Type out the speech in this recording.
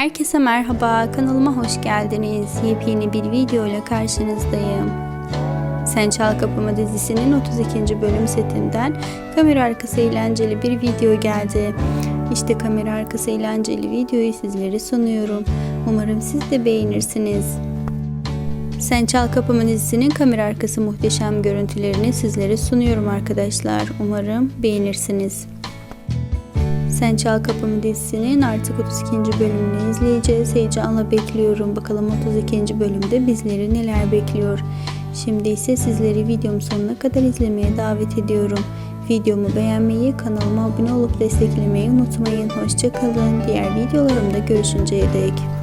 Herkese merhaba, kanalıma hoş geldiniz. Yepyeni bir video ile karşınızdayım. Sen Çal Kapımı dizisinin 32. bölüm setinden kamera arkası eğlenceli bir video geldi. İşte kamera arkası eğlenceli videoyu sizlere sunuyorum. Umarım siz de beğenirsiniz. Sen Çal Kapımı dizisinin kamera arkası muhteşem görüntülerini sizlere sunuyorum arkadaşlar. Umarım beğenirsiniz. Sen Çal Kapımı dizisinin artık 32. bölümünü izleyeceğiz. Heyecanla bekliyorum. Bakalım 32. bölümde bizleri neler bekliyor. Şimdi ise sizleri videom sonuna kadar izlemeye davet ediyorum. Videomu beğenmeyi, kanalıma abone olup desteklemeyi unutmayın. Hoşçakalın. Diğer videolarımda görüşünceye dek.